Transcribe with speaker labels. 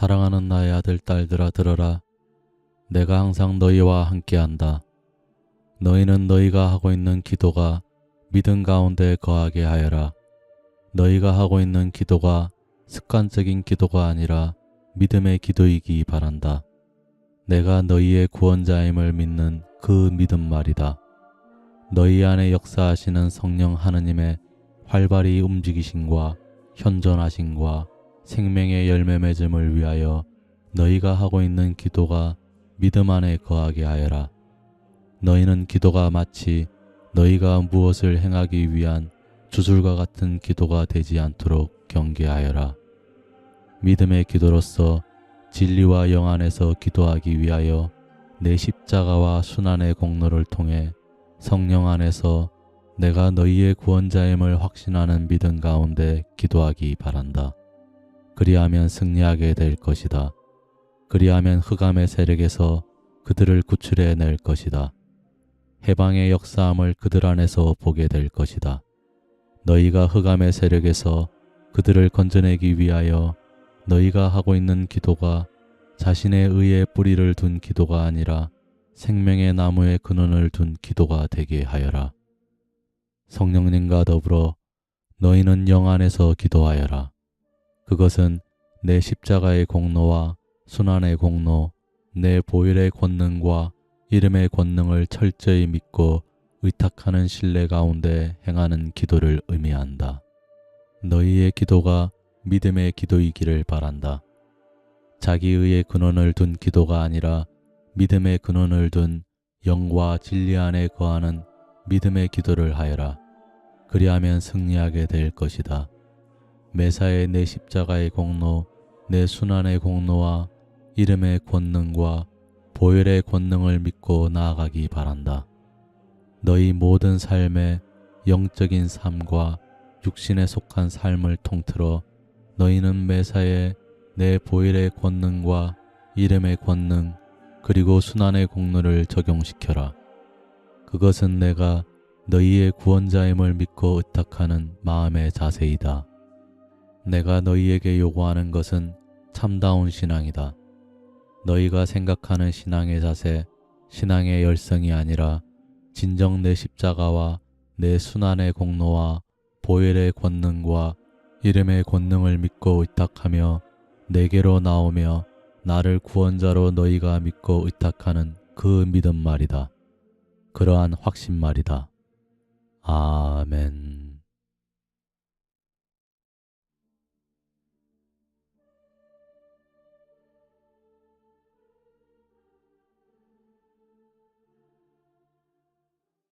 Speaker 1: 사랑하는 나의 아들 딸들아 들어라. 내가 항상 너희와 함께한다. 너희는 너희가 하고 있는 기도가 믿음 가운데 거하게 하여라. 너희가 하고 있는 기도가 습관적인 기도가 아니라 믿음의 기도이기 바란다. 내가 너희의 구원자임을 믿는 그 믿음 말이다. 너희 안에 역사하시는 성령 하느님의 활발히 움직이심과 현존하심과 생명의 열매 맺음을 위하여 너희가 하고 있는 기도가 믿음 안에 거하게 하여라. 너희는 기도가 마치 너희가 무엇을 행하기 위한 주술과 같은 기도가 되지 않도록 경계하여라. 믿음의 기도로서 진리와 영 안에서 기도하기 위하여 내 십자가와 순환의 공로를 통해 성령 안에서 내가 너희의 구원자임을 확신하는 믿음 가운데 기도하기 바란다. 그리하면 승리하게 될 것이다. 그리하면 흑암의 세력에서 그들을 구출해 낼 것이다. 해방의 역사함을 그들 안에서 보게 될 것이다. 너희가 흑암의 세력에서 그들을 건져내기 위하여 너희가 하고 있는 기도가 자신의 의에 뿌리를 둔 기도가 아니라 생명의 나무에 근원을 둔 기도가 되게 하여라. 성령님과 더불어 너희는 영 안에서 기도하여라. 그것은 내 십자가의 공로와 순환의 공로, 내 보혈의 권능과 이름의 권능을 철저히 믿고 의탁하는 신뢰 가운데 행하는 기도를 의미한다. 너희의 기도가 믿음의 기도이기를 바란다. 자기의의 근원을 둔 기도가 아니라 믿음의 근원을 둔 영과 진리 안에 거하는 믿음의 기도를 하여라. 그리하면 승리하게 될 것이다. 매사에 내 십자가의 공로, 내 순환의 공로와 이름의 권능과 보혈의 권능을 믿고 나아가기 바란다. 너희 모든 삶의 영적인 삶과 육신에 속한 삶을 통틀어 너희는 매사에 내 보혈의 권능과 이름의 권능 그리고 순환의 공로를 적용시켜라. 그것은 내가 너희의 구원자임을 믿고 의탁하는 마음의 자세이다. 내가 너희에게 요구하는 것은 참다운 신앙이다. 너희가 생각하는 신앙의 자세, 신앙의 열성이 아니라 진정 내 십자가와 내 순환의 공로와 보혈의 권능과 이름의 권능을 믿고 의탁하며 내게로 나오며 나를 구원자로 너희가 믿고 의탁하는 그 믿음 말이다. 그러한 확신 말이다. 아멘.